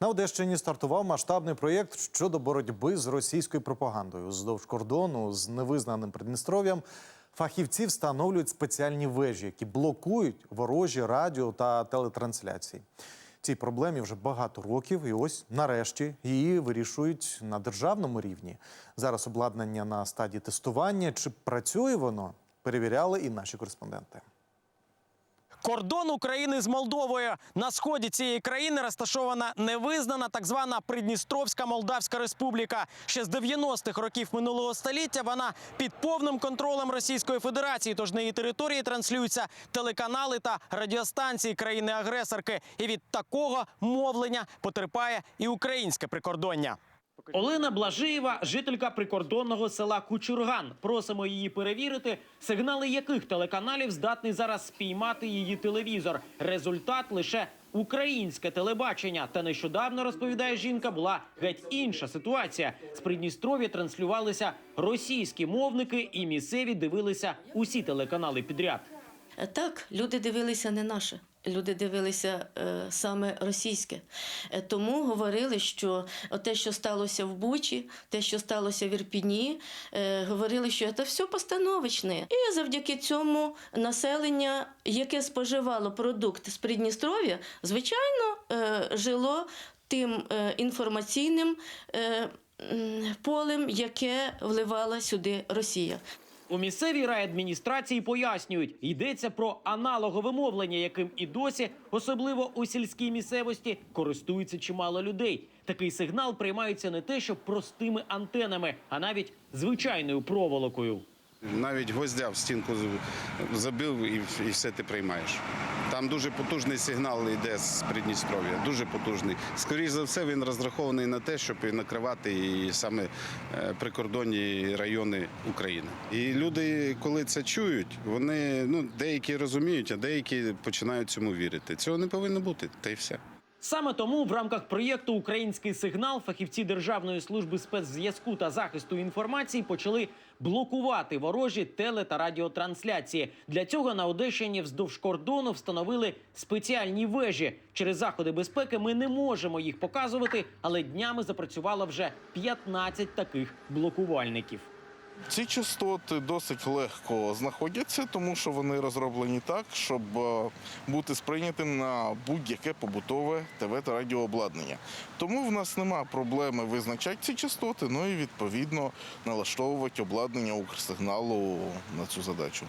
На Одещині стартував масштабний проєкт щодо боротьби з російською пропагандою. Здовж кордону з невизнаним Придністров'ям фахівці встановлюють спеціальні вежі, які блокують ворожі радіо та телетрансляції. Цій проблемі вже багато років, і ось нарешті її вирішують на державному рівні. Зараз обладнання на стадії тестування. Чи працює воно? Перевіряли і наші кореспонденти. Кордон України з Молдовою на сході цієї країни розташована невизнана так звана Придністровська Молдавська Республіка. Ще з 90-х років минулого століття вона під повним контролем Російської Федерації. Тож на її території транслюються телеканали та радіостанції країни-агресорки. І від такого мовлення потерпає і українське прикордоння. Олена Блажиєва, жителька прикордонного села Кучурган. Просимо її перевірити, сигнали яких телеканалів здатний зараз спіймати її телевізор. Результат лише українське телебачення. Та нещодавно розповідає жінка, була геть інша ситуація. З Придністров'я транслювалися російські мовники, і місцеві дивилися усі телеканали підряд. Так, люди дивилися не наше. Люди дивилися е, саме російське. Е, тому говорили, що те, що сталося в Бучі, те, що сталося в Ірпіні, е, говорили, що це все постановочне. І завдяки цьому населення, яке споживало продукт з Придністров'я, звичайно, жило тим інформаційним полем, яке вливала сюди Росія. У місцевій райадміністрації пояснюють, йдеться про аналогове мовлення, яким і досі, особливо у сільській місцевості, користується чимало людей. Такий сигнал приймається не те, що простими антенами, а навіть звичайною проволокою. Навіть гвоздя в стінку забив і, все ти приймаєш. Там дуже потужний сигнал йде з Придністров'я, дуже потужний. Скоріше за все, він розрахований на те, щоб накривати і саме е, прикордонні райони України. І люди, коли це чують, вони ну деякі розуміють, а деякі починають цьому вірити. Цього не повинно бути, та й все. Саме тому в рамках проєкту Український сигнал фахівці Державної служби спецзв'язку та захисту інформації почали блокувати ворожі теле та радіотрансляції. Для цього на Одещині вздовж кордону встановили спеціальні вежі. Через заходи безпеки ми не можемо їх показувати, але днями запрацювало вже 15 таких блокувальників. Ці частоти досить легко знаходяться, тому що вони розроблені так, щоб е, бути сприйнятим на будь-яке побутове ТВ та радіообладнання. Тому в нас нема проблеми визначати ці частоти, ну і відповідно налаштовувати обладнання Укрсигналу на цю задачу.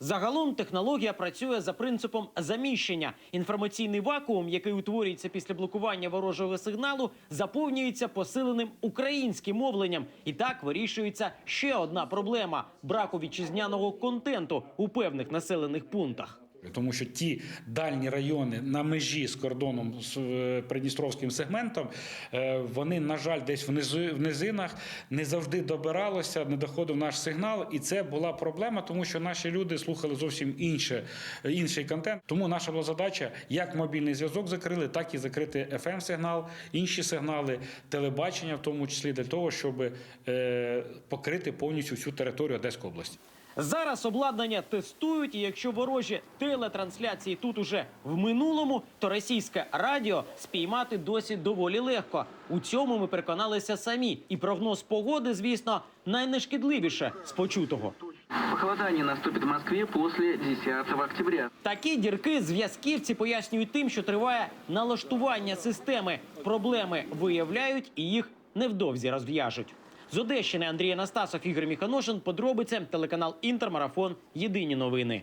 Загалом технологія працює за принципом заміщення. Інформаційний вакуум, який утворюється після блокування ворожого сигналу, заповнюється посиленим українським мовленням. І так вирішується ще одна проблема браку вітчизняного контенту у певних населених пунктах. Тому що ті дальні райони на межі з кордоном з е, придністровським сегментом, е, вони, на жаль, десь в низинах не завжди добиралося, не доходив наш сигнал, і це була проблема, тому що наші люди слухали зовсім інше, інший контент. Тому наша була задача як мобільний зв'язок закрили, так і закрити fm сигнал інші сигнали, телебачення, в тому числі для того, щоб е, покрити повністю всю територію Одеської області. Зараз обладнання тестують, і якщо ворожі телетрансляції тут уже в минулому, то російське радіо спіймати досі доволі легко. У цьому ми переконалися самі. І прогноз погоди, звісно, найнешкідливіше з почутого. Похолодание наступит в Москве после 10 октября. Такі дірки зв'язківці пояснюють тим, що триває налаштування системи. Проблеми виявляють і їх невдовзі розв'яжуть. З Одещини Андрій Анастасов, Ігор Міханошин, подробиці, телеканал Інтермарафон. Єдині новини.